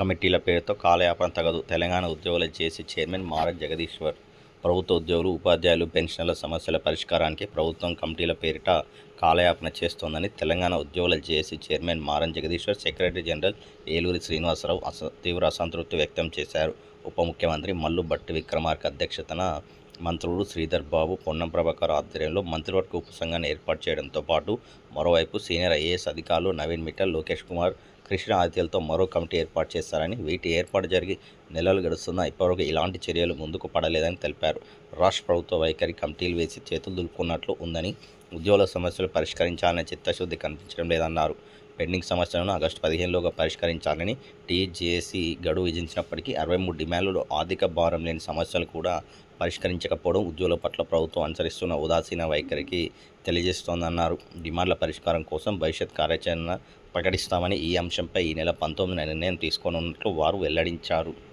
కమిటీల పేరుతో కాలయాపన తగదు. తెలంగాణ ఉద్యోగుల జేసీ చైర్మన్ మారత్ జగదీశ్వర్ ప్రభుత్వ ఉద్యోగులు ఉపాధ్యాయులు పెన్షన్ల సమస్యల పరిష్కారానికి ప్రభుత్వం కమిటీల పేరిట కాలయాపన చేస్తోందని తెలంగాణ ఉద్యోగుల JAC chairman Maran Jagadeeshwar secretary general Eluri Srinivasa Rao అస తీవ్ర అసంతృప్తి వ్యక్తం చేశారు. ఉప ముఖ్యమంత్రి మల్లు భట్టి విక్రమార్క అధ్యక్షతన మంత్రులు శ్రీధర్ బాబు పొన్నం ప్రభాకర్ ఆధ్వర్యంలో మంత్రివర్గ ఉపసంఘాన్ని ఏర్పాటు చేయడంతో పాటు మరోవైపు సీనియర్ ఐఏఎస్ అధికారులు నవీన్ మిఠల్ లోకేష్ కుమార్ కృష్ణ ఆదిత్యలతో మరో కమిటీ ఏర్పాటు చేస్తారని వీటి ఏర్పాటు జరిగి నెలలు గడుస్తున్నా ఇప్పటివరకు ఇలాంటి చర్యలు ముందుకు పడలేదని తెలిపారు. రాష్ట్ర ప్రభుత్వ వైఖరి కమిటీలు వేసి చేతులు దులుపుకున్నట్లు ఉందని ఉద్యోగుల సమస్యలు పరిష్కరించాలనే చిత్తశుద్ధి కనిపించడం లేదన్నారు. పెండింగ్ సమస్యలను ఆగస్టు పదిహేనులోగా పరిష్కరించాలని టీజేసీ గడువు విధించినప్పటికీ అరవై మూడు డిమాండ్లలో ఆర్థిక భారం లేని సమస్యలు కూడా పరిష్కరించకపోవడం ఉద్యోగుల పట్ల ప్రభుత్వం అనుసరిస్తున్న ఉదాసీన వైఖరికి తెలియజేస్తోందన్నారు. డిమాండ్ల పరిష్కారం కోసం భవిష్యత్ కార్యాచరణ ప్రకటిస్తామని ఈ అంశంపై ఈ నెల పంతొమ్మిదిన నిర్ణయం తీసుకోనున్నట్లు వారు వెల్లడించారు.